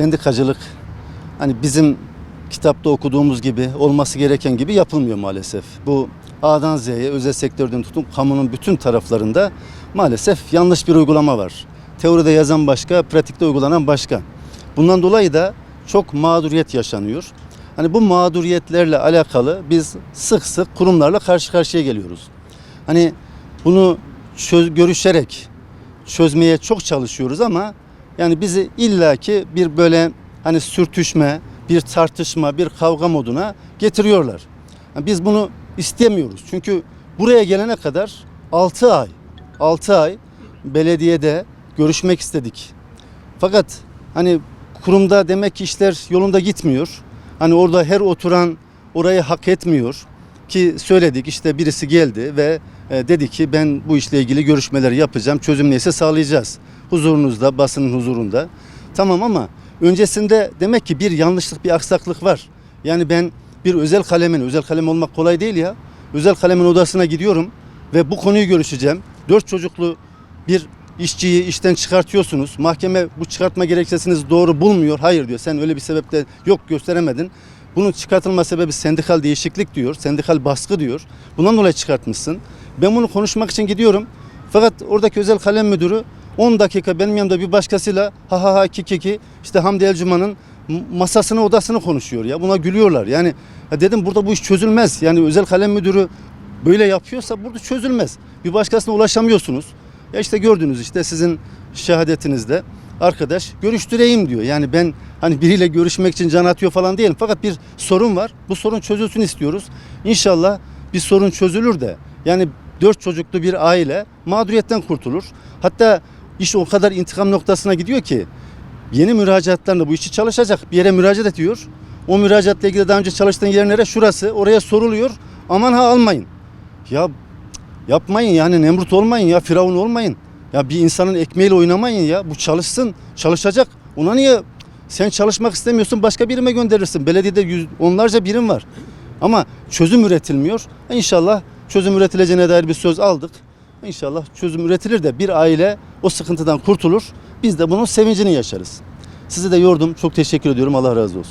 sendikacılık hani bizim kitapta okuduğumuz gibi olması gereken gibi yapılmıyor maalesef. Bu A'dan Z'ye özel sektörden tutun kamunun bütün taraflarında maalesef yanlış bir uygulama var. Teoride yazan başka, pratikte uygulanan başka. Bundan dolayı da çok mağduriyet yaşanıyor. Hani bu mağduriyetlerle alakalı biz sık sık kurumlarla karşı karşıya geliyoruz. Hani bunu çöz, görüşerek çözmeye çok çalışıyoruz ama yani bizi illaki bir böyle hani sürtüşme, bir tartışma, bir kavga moduna getiriyorlar. Yani biz bunu istemiyoruz. Çünkü buraya gelene kadar 6 ay, 6 ay belediyede görüşmek istedik. Fakat hani kurumda demek ki işler yolunda gitmiyor. Hani orada her oturan orayı hak etmiyor ki söyledik işte birisi geldi ve e, dedi ki ben bu işle ilgili görüşmeler yapacağım. Çözüm neyse sağlayacağız. Huzurunuzda, basının huzurunda. Tamam ama öncesinde demek ki bir yanlışlık, bir aksaklık var. Yani ben bir özel kalemin, özel kalem olmak kolay değil ya. Özel kalemin odasına gidiyorum ve bu konuyu görüşeceğim. Dört çocuklu bir işçiyi işten çıkartıyorsunuz. Mahkeme bu çıkartma gerekçesiniz doğru bulmuyor. Hayır diyor. Sen öyle bir sebeple yok gösteremedin. Bunun çıkartılma sebebi sendikal değişiklik diyor. Sendikal baskı diyor. Bundan dolayı çıkartmışsın. Ben bunu konuşmak için gidiyorum. Fakat oradaki özel kalem müdürü 10 dakika benim yanımda bir başkasıyla ha ha ha ki ki ki işte Hamdi Elcüman'ın m- masasını odasını konuşuyor ya. Buna gülüyorlar. Yani ya dedim burada bu iş çözülmez. Yani özel kalem müdürü böyle yapıyorsa burada çözülmez. Bir başkasına ulaşamıyorsunuz. Ya işte gördünüz işte sizin şehadetinizde arkadaş görüştüreyim diyor. Yani ben hani biriyle görüşmek için can atıyor falan değilim. Fakat bir sorun var. Bu sorun çözülsün istiyoruz. İnşallah bir sorun çözülür de yani dört çocuklu bir aile mağduriyetten kurtulur. Hatta iş o kadar intikam noktasına gidiyor ki yeni müracaatlarında bu işçi çalışacak. Bir yere müracaat ediyor. O müracaatla ilgili daha önce çalıştığın yer nere? Şurası. Oraya soruluyor. Aman ha almayın. Ya Yapmayın yani Nemrut olmayın ya Firavun olmayın. Ya bir insanın ekmeğiyle oynamayın ya. Bu çalışsın, çalışacak. Ona niye sen çalışmak istemiyorsun başka birime gönderirsin. Belediyede yüz, onlarca birim var. Ama çözüm üretilmiyor. İnşallah çözüm üretileceğine dair bir söz aldık. İnşallah çözüm üretilir de bir aile o sıkıntıdan kurtulur. Biz de bunun sevincini yaşarız. Sizi de yordum. Çok teşekkür ediyorum. Allah razı olsun.